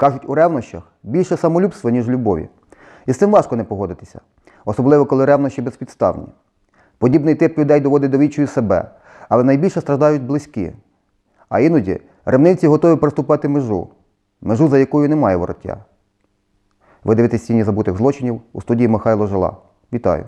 Кажуть, у ревнощах більше самолюбства, ніж любові. І з цим важко не погодитися, особливо коли ревнощі безпідставні. Подібний тип людей доводить до відчаю себе, але найбільше страждають близькі. А іноді ревнивці готові приступати межу, межу, за якою немає вороття. Ви дивитесь «Тіні забутих злочинів у студії Михайло Жила. Вітаю!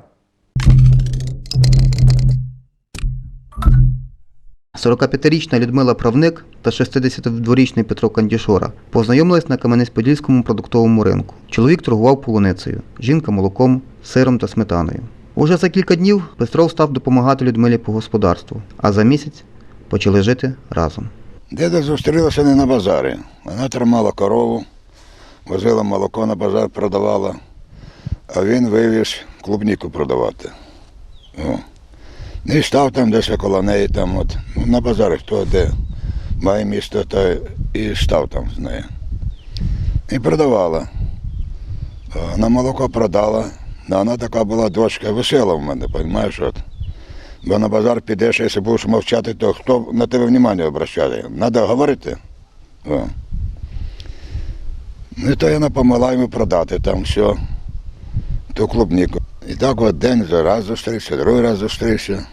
45-річна Людмила Правник та 62-річний Петро Кандішора познайомились на Кам'янець-Подільському продуктовому ринку. Чоловік торгував полуницею, жінка молоком, сиром та сметаною. Уже за кілька днів Петров став допомагати Людмилі по господарству, а за місяць почали жити разом. Деда зустрілася не на базарі. Вона тримала корову, возила молоко на базар, продавала, а він вивіз клубніку продавати. О. І став там десь коло неї, там от, на базарі, хто де має місто, то і став там з нею. І продавала. На молоко продала. Вона така була дочка весела в мене, розумієш? От. Бо на базар підеш, якщо будеш мовчати, то хто на тебе внимання обращає? Треба говорити. О. Ну то я напомогла йому продати там все, ту клубніку. І так от день за раз зустрівся, другий раз зустрівся.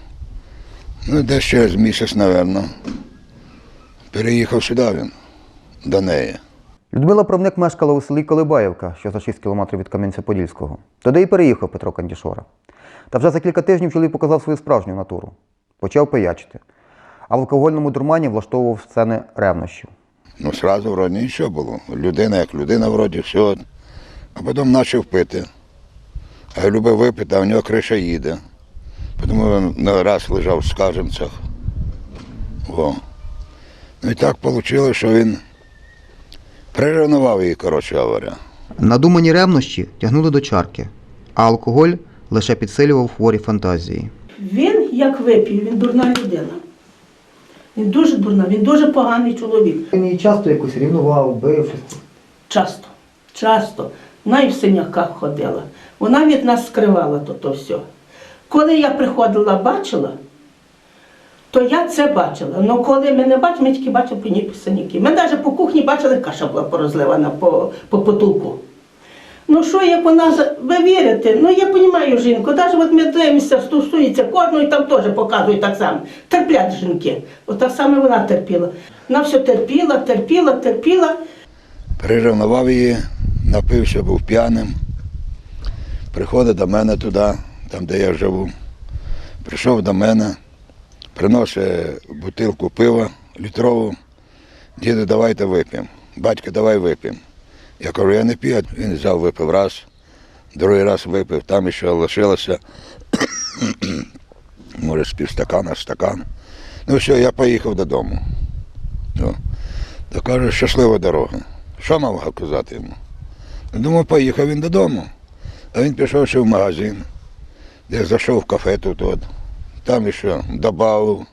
Ну, десь через місяць, мабуть, переїхав сюди він, до неї. Людмила Правник мешкала у селі Колибаївка, що за 6 кілометрів від Кам'янця-Подільського. Туди і переїхав Петро Кандішора. Та вже за кілька тижнів чоловік показав свою справжню натуру. Почав пиячити. А в алкогольному дурмані влаштовував сцени ревнощів. Ну, сразу вроді нічого було. Людина як людина, вроді, все. А потім почав пити. А я любив випити, а в нього криша їде. Тому він не раз лежав в скарженцях. О. Ну і так вийшло, що він приревнував її, коротше говоря. Надумані ревнощі тягнули до чарки, а алкоголь лише підсилював хворі фантазії. Він, як вип'є, він дурна людина. Він дуже дурна, він дуже поганий чоловік. Він її часто якось рівнував, бив. Часто, часто. Вона і в синяках ходила. Вона від нас скривала то, то все. Коли я приходила, бачила, то я це бачила. Але коли ми не бачили, ми тільки бачили по синяки. Ми навіть по кухні бачили, каша була порозливана по, по потолку. Ну що, як вона, ви вірите? Ну я розумію жінку, навіть от ми дивимося, стосується кожної там теж показують так само. Терплять жінки. От само вона терпіла. Вона все терпіла, терпіла, терпіла. Приревнував її, напився, був п'яним. Приходить до мене туди, там, де я живу. Прийшов до мене, приносить бутилку пива літрову. Діду, давайте вип'ємо. Батько, давай вип'ємо. Я кажу, я не п'ю. Він взяв, випив раз, другий раз випив, там ще лишилося, може, з півстакана, стакан. Ну все, я поїхав додому. О. То каже, щаслива дорога. Що мав казати йому? Думаю, поїхав він додому. А він пішов ще в магазин, де зайшов в кафе тут, от. там ще додав.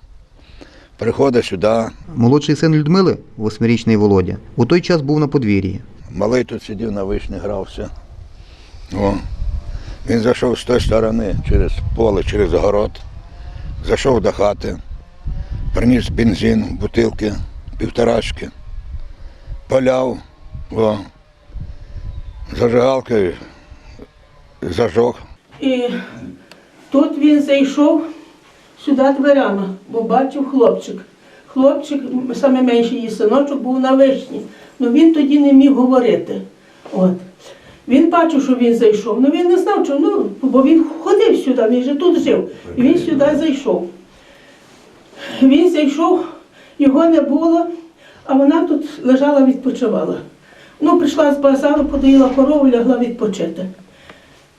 Приходить сюди, Молодший син Людмили, восьмирічний Володя, у той час був на подвір'ї. малий тут сидів на вишні, грався. О. Він зайшов з тої сторони, через поле, через город, зайшов до хати, приніс бензин, бутилки, півторачки, поляв, о. зажигалкою зажег. І тут він зайшов сюди дверями, бо бачив хлопчик. Хлопчик, саме менший її синочок, був на вишні. Ну він тоді не міг говорити. От. Він бачив, що він зайшов. Ну він не знав, що, ну, бо він ходив сюди, він же тут жив. І він сюди зайшов. Він зайшов, його не було, а вона тут лежала, відпочивала. Ну, прийшла з базару, подоїла корову, лягла відпочити.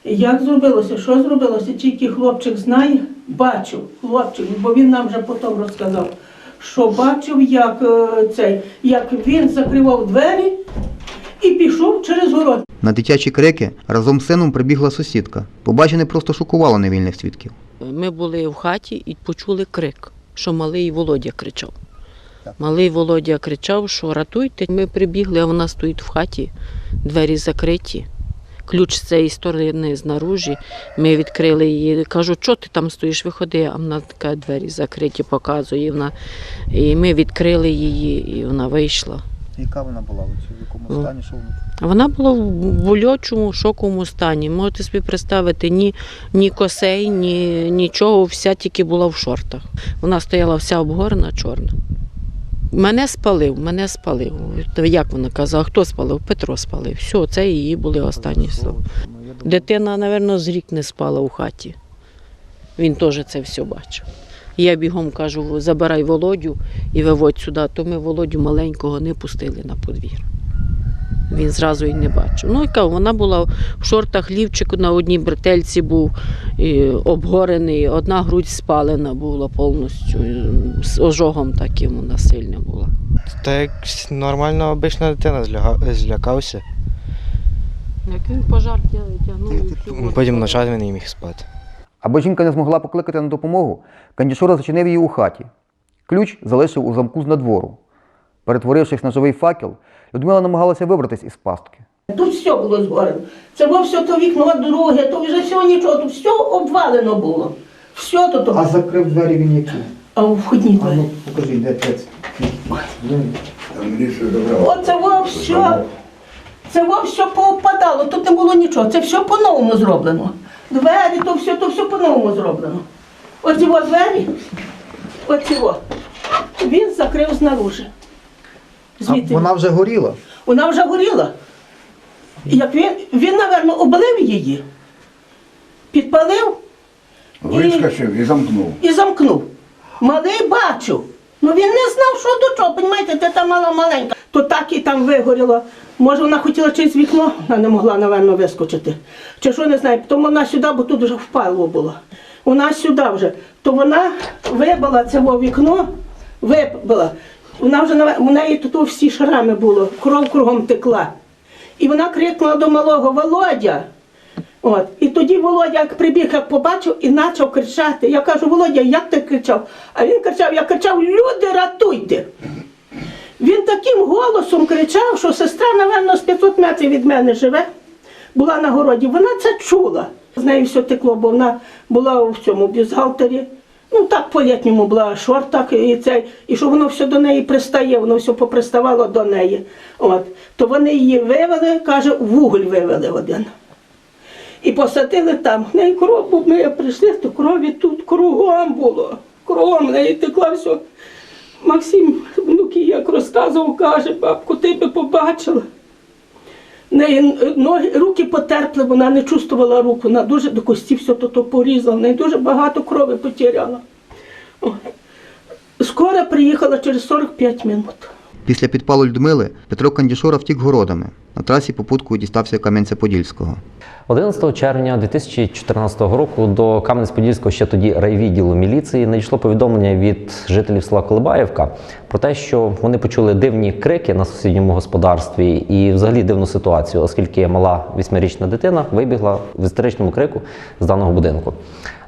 Як зробилося? Що зробилося? Тільки хлопчик знає, бачив хлопчик, бо він нам вже потім розказав, що бачив, як е, цей, як він закривав двері і пішов через город. На дитячі крики разом з сином прибігла сусідка. Побачене просто шокувало невільних свідків. Ми були в хаті і почули крик, що малий Володя кричав. Малий Володя кричав, що ратуйте. Ми прибігли, а вона стоїть в хаті, двері закриті. Ключ з цієї сторони знаружі. Ми відкрили її. Кажу, що ти там стоїш, виходи, а вона така двері закриті, показує. Вона. І ми відкрили її, і вона вийшла. Яка вона була? В якому Ну. стані? Що вона? Вона була в болючому, шоковому стані. Можете собі представити, ні, ні косей, ні нічого, вся тільки була в шортах. Вона стояла вся обгорена, чорна. Мене спалив, мене спалив. Як вона казала, хто спалив? Петро спалив. Все, це її були останні слова. Ну, Дитина, напевно, з рік не спала у хаті. Він теж це все бачив. Я бігом кажу, забирай Володю і виводь сюди, то ми Володю маленького не пустили на подвір. Він зразу і не бачив. Ну, яка вона була в шортах лівчику на одній бретельці був і, обгорений, одна грудь спалена була повністю, з ожогом таким вона сильна була. Та як нормальна обична дитина злякався. Як він пожар тягнув. Потім полив. ночами не міг спати. Аби жінка не змогла покликати на допомогу, Кандішора зачинив її у хаті. Ключ залишив у замку з надвору. Перетворившись на живий факел, Людмила намагалася вибратись із пастки. Тут все було згорено. Це було все то вікно друге, то вже всього нічого, тут все обвалено було. Все то то. закрив двері він які? А у входні двері. покажи, де це. Оце во все. Це во все повпадало, тут не було нічого. Це все по-новому зроблено. Двері, то все, то все по-новому зроблено. Оці во двері, оці во. Він закрив знаружи. Звідти. Вона вже горіла. Вона вже горіла. Як він, він, напевно, облив її, підпалив Вискочив і замкнув. і замкнув. Малий бачив. Ну він не знав, що до чого. Понімаєте, ти там мала маленька. То так і там вигоріло. Може, вона хотіла через вікно, вона не могла, напевно, вискочити. Чи що не знаю, тому вона сюди, бо тут вже впало було. Вона сюди вже. То вона вибила це вікно, вибила. Вона вже у неї тут всі шрами було, кров кругом текла. І вона крикнула до малого Володя. От. І тоді Володя як прибіг, як побачив і почав кричати. Я кажу, Володя, як ти кричав? А він кричав, я кричав, люди, ратуйте. Він таким голосом кричав, що сестра, напевно, з 500 метрів від мене живе, була на городі. Вона це чула. З нею все текло, бо вона була в цьому бюзгалтері. Ну так по-літньому була в шортах і цей, і що воно все до неї пристає, воно все поприставало до неї. От. То вони її вивели, каже, в уголь вивели один. І посадили там. В неї кров, ми прийшли, то крові тут кругом було. Кругом в неї текла все. Максим внуки як розказував, каже, бабку, ти би побачила. Неї ноги, руки потерпли, вона не чувствувала руку, вона дуже до кості все то, то порізала, неї дуже багато крові потеряла. Скоро приїхала через 45 минут. Після підпалу Людмили Петро Кандішора втік городами. На трасі попуткою дістався Кам'янця-Подільського. 11 червня 2014 року до Кам'янець-Подільського ще тоді райвідділу міліції надійшло повідомлення від жителів села Колибаївка про те, що вони почули дивні крики на сусідньому господарстві і взагалі дивну ситуацію, оскільки мала восьмирічна дитина вибігла в істеричному крику з даного будинку.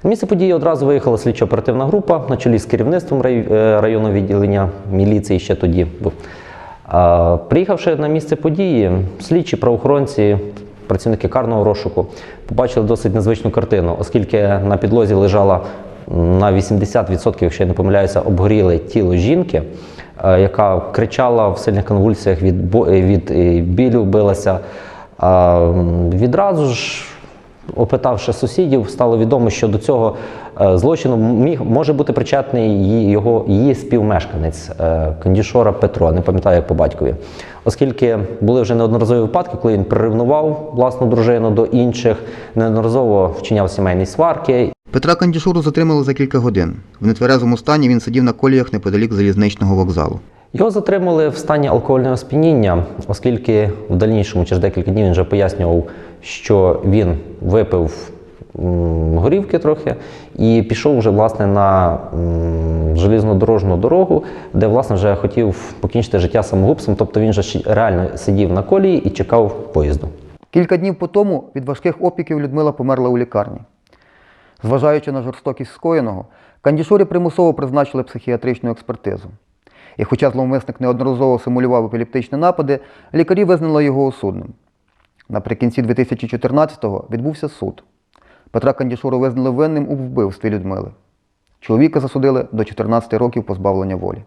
На місце події одразу виїхала слідчо-оперативна група на чолі з керівництвом е, районного відділення міліції ще тоді був. Приїхавши на місце події, слідчі правоохоронці, працівники карного розшуку побачили досить незвичну картину, оскільки на підлозі лежала на 80%, якщо я не помиляюся, обгоріле тіло жінки, е, яка кричала в сильних конвульсіях від, від е, білю, билася. Відразу ж Опитавши сусідів, стало відомо, що до цього е, злочину міг може бути причетний її, його її співмешканець е, Кандішора Петро, не пам'ятаю як по батькові, оскільки були вже неодноразові випадки, коли він приревнував власну дружину до інших, неодноразово вчиняв сімейні сварки. Петра Кандішуру затримали за кілька годин. В нетверезому стані він сидів на коліях неподалік залізничного вокзалу. Його затримали в стані алкогольного сп'яніння, оскільки в дальнішому, через декілька днів, він вже пояснював, що він випив горівки трохи і пішов вже власне на м, железнодорожну дорогу, де власне вже хотів покінчити життя самогубством. Тобто він же ще реально сидів на колії і чекав поїзду. Кілька днів по тому від важких опіків Людмила померла у лікарні. Зважаючи на жорстокість скоєного, Кандішорі примусово призначили психіатричну експертизу. І хоча зловмисник неодноразово симулював епілептичні напади, лікарі визнали його осудним. Наприкінці 2014-го відбувся суд. Петра Кандішору визнали винним у вбивстві Людмили. Чоловіка засудили до 14 років позбавлення волі.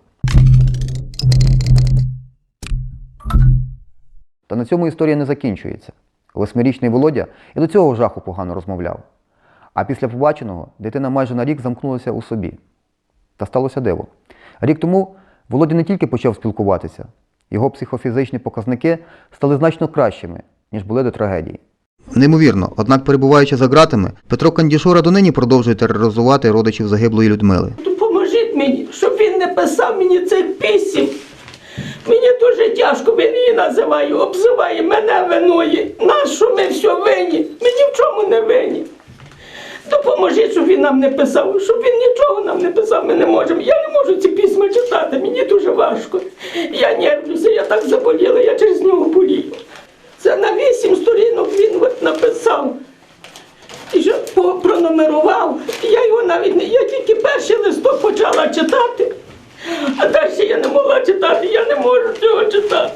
Та на цьому історія не закінчується. Восьмирічний Володя і до цього жаху погано розмовляв. А після побаченого дитина майже на рік замкнулася у собі. Та сталося диво. Рік тому Володя не тільки почав спілкуватися, його психофізичні показники стали значно кращими, ніж були до трагедії. Неймовірно, однак, перебуваючи за ґратами, Петро Кандішора донині продовжує тероризувати родичів загиблої Людмили. Допоможіть мені, щоб він не писав мені цих пісім. Мені дуже тяжко, він її називає, обзиває, мене винує. Нащо ми все винні? Ми ні в чому не винні. Допоможіть, щоб він нам не писав, щоб він нічого нам не писав, ми не можемо. Я не можу ці письма читати, мені дуже важко. Я нервлюся, я так заболіла, я через нього болію. Це на вісім сторінок він написав. І що пронумерував. Я його навіть не. Я тільки перший листок почала читати, а далі я не могла читати, я не можу цього читати.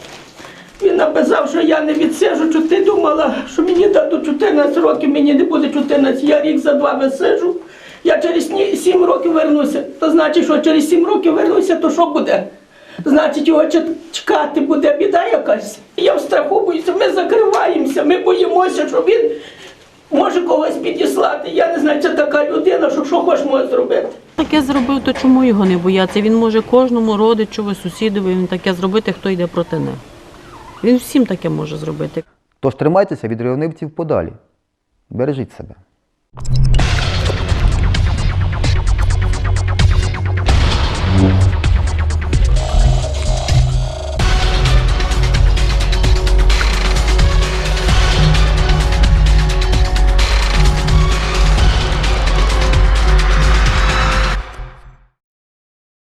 Він написав, що я не відсижу, що ти думала, що мені дадуть 14 років, мені не буде 14, я рік за два висижу. Я через ні- 7 років вернуся. То значить, що через 7 років вернуся, то що буде? Значить, його чекати буде біда якась. Я в страху боюся, ми закриваємося, ми боїмося, що він може когось підіслати. Я не знаю, це така людина, що що хоче може зробити. Таке зробив, то чому його не бояться? Він може кожному родичові, сусідові він таке зробити, хто йде проти них. Він всім таке може зробити. Тож тримайтеся від районивців подалі. Бережіть себе.